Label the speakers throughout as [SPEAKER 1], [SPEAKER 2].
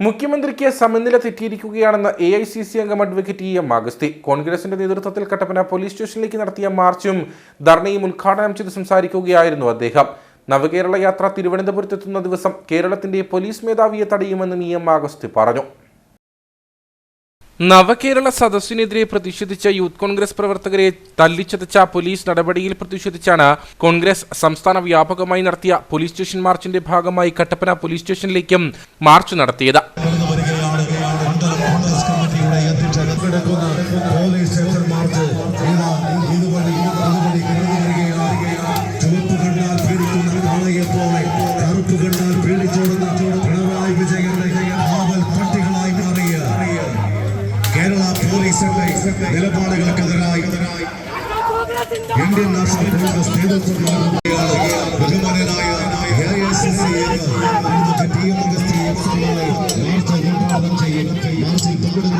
[SPEAKER 1] മുഖ്യമന്ത്രിക്ക് സമനില തെറ്റിയിരിക്കുകയാണെന്ന് എ ഐ സി സി അംഗം അഡ്വക്കേറ്റ് ഇ എം അഗസ്തി കോൺഗ്രസിന്റെ നേതൃത്വത്തിൽ കട്ടപ്പന പോലീസ് സ്റ്റേഷനിലേക്ക് നടത്തിയ മാർച്ചും ധർണയും ഉദ്ഘാടനം ചെയ്ത് സംസാരിക്കുകയായിരുന്നു അദ്ദേഹം. നവകേരള യാത്ര തിരുവനന്തപുരത്തെത്തുന്ന ദിവസം കേരളത്തിന്റെ പോലീസ് മേധാവിയെ തടയുമെന്നും ഇ എം അഗസ്തി പറഞ്ഞു. നവകേരള സദസ്സിനെതിരെ പ്രതിഷേധിച്ച യൂത്ത് കോൺഗ്രസ് പ്രവർത്തകരെ തല്ലിച്ചതച്ച പോലീസ് നടപടിയിൽ പ്രതിഷേധിച്ചാണ് കോൺഗ്രസ് സംസ്ഥാന വ്യാപകമായി നടത്തിയ പോലീസ് സ്റ്റേഷൻ മാർച്ചിന്റെ ഭാഗമായി കട്ടപ്പന പോലീസ് സ്റ്റേഷനിലേക്കും മാർച്ച് നടത്തിയത്.
[SPEAKER 2] പോലീസ് പോലീസിന്റെ നിലപാടുകൾക്കെതിരായി ഇന്ത്യൻ നാഷണൽ കോൺഗ്രസ് നേതൃത്വം നൽകുകയാണ് എക്സ്ട്രീമെ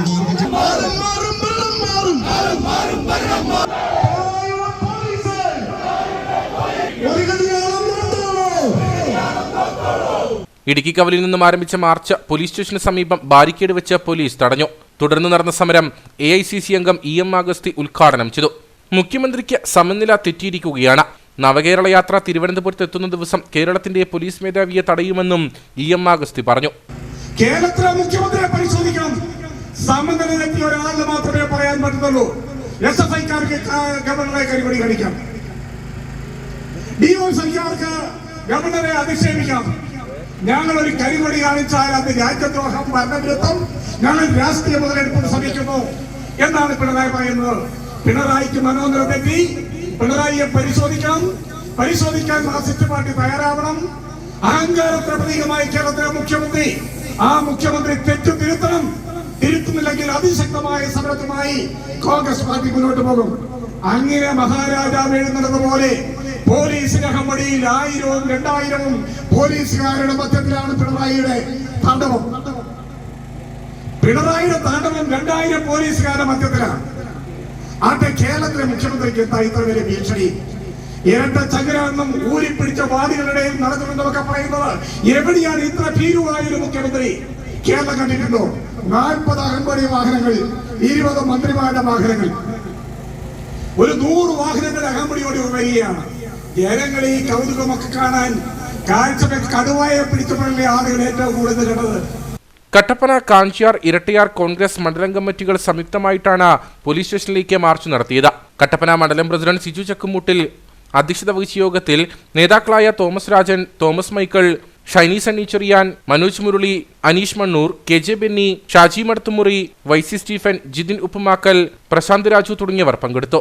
[SPEAKER 2] മാർച്ച്
[SPEAKER 1] ഇടുക്കി കവലിൽ നിന്നും ആരംഭിച്ച മാർച്ച് പോലീസ് സ്റ്റേഷന് സമീപം ബാരിക്കേഡ് വെച്ച് പോലീസ് തടഞ്ഞു. തുടർന്ന് നടന്ന സമരം എ ഐ സി സി അംഗം ഇ എം അഗസ്തി ഉദ്ഘാടനം ചെയ്തു. മുഖ്യമന്ത്രിക്ക് സമനില തെറ്റിയിരിക്കുകയാണ്. നവകേരള യാത്ര തിരുവനന്തപുരത്ത് എത്തുന്ന ദിവസം കേരളത്തിന്റെ പോലീസ് മേധാവിയെ തടയുമെന്നും ഇ എം അഗസ്തി പറഞ്ഞു.
[SPEAKER 3] കേരളത്തിലെ മാത്രമേ പറയാൻ അധിക്ഷേപിക്കാം. ഞങ്ങൾ ഒരു കരിപടി കാണിച്ചാൽ അത് രാജ്യദ്രോഹം ഭരണവിരുദ്ധം ഞങ്ങൾ രാഷ്ട്രീയ മുതലെടുപ്പിന് ശ്രമിക്കുന്നു എന്നാണ് പിണറായി പറയുന്നത്. പിണറായിക്ക് മനോനില തെറ്റി പിണറായിയെ പരിശോധിക്കണം. പരിശോധിക്കാൻ മാർക്സിസ്റ്റ് പാർട്ടി തയ്യാറാവണം. അഹങ്കാരത്തിന് പ്രതീകമായി കേരളത്തിലെ മുഖ്യമന്ത്രി ആ മുഖ്യമന്ത്രി തെറ്റു തിരുത്തണം തിരുത്തുന്നില്ലെങ്കിൽ അതിശക്തമായ സമരത്തുമായി കോൺഗ്രസ് പാർട്ടി മുന്നോട്ട് പോകും. അങ്ങനെ മഹാരാജാവ് എഴുന്നത് പോലെ പോലീസിന്റെ അഹമ്മടിയിൽ ആയിരവും രണ്ടായിരവും പോലീസുകാരുടെ മധ്യത്തിലാണ് പിണറായിയുടെ താണ്ഡവം. പിണറായിയുടെ താണ്ഡവം രണ്ടായിരം പോലീസുകാരുടെ മധ്യത്തിലാണ്. ആട്ടെ കേരളത്തിലെ മുഖ്യമന്ത്രിക്ക് എന്താ ഇത്ര വലിയ ഭീഷണി? ഇരട്ട ചങ്ങരാണെന്നും ഊരിപ്പിടിച്ച വാദികളുടെയും നടക്കുമെന്നൊക്കെ പറയുന്നത് എവിടെയാണ് ഇത്ര ഭീരുവായ ഒരു മുഖ്യമന്ത്രി? കേരളം കണ്ടിട്ടുണ്ടോ നാൽപ്പത് അകമ്പടി വാഹനങ്ങൾ ഇരുപത് മന്ത്രിമാരുടെ വാഹനങ്ങൾ. ഒരു നൂറ് വാഹനങ്ങളുടെ അകമ്പടിയോട് വരികയാണ് ജനങ്ങൾ ഈ കൗതുകമൊക്കെ കാണാൻ കാഴ്ചവെച്ച് കടുവായ പിടിച്ചപ്പോഴല്ലേ ആളുകൾ ഏറ്റവും കൂടുതൽ കണ്ടത്.
[SPEAKER 1] കട്ടപ്പന കാഞ്ചിയാർ ഇരട്ടിയാർ കോൺഗ്രസ് മണ്ഡലം കമ്മിറ്റികൾ സംയുക്തമായിട്ടാണ് പോലീസ് സ്റ്റേഷനിലേക്ക് മാർച്ച് നടത്തിയത്. കട്ടപ്പന മണ്ഡലം പ്രസിഡന്റ് സിജു ചക്കുമുട്ടിൽ അധ്യക്ഷത വഹിച്ച യോഗത്തിൽ നേതാക്കളായ Thomas Rajan Thomas Michael Shiny Sunny Cherian Manoj Murali Aneesh Mannoor K J Benny Shaji Madathumuri Y C Stephen Jithin Uppumakkal Prashanth Raju തുടങ്ങിയവർ പങ്കെടുത്തു.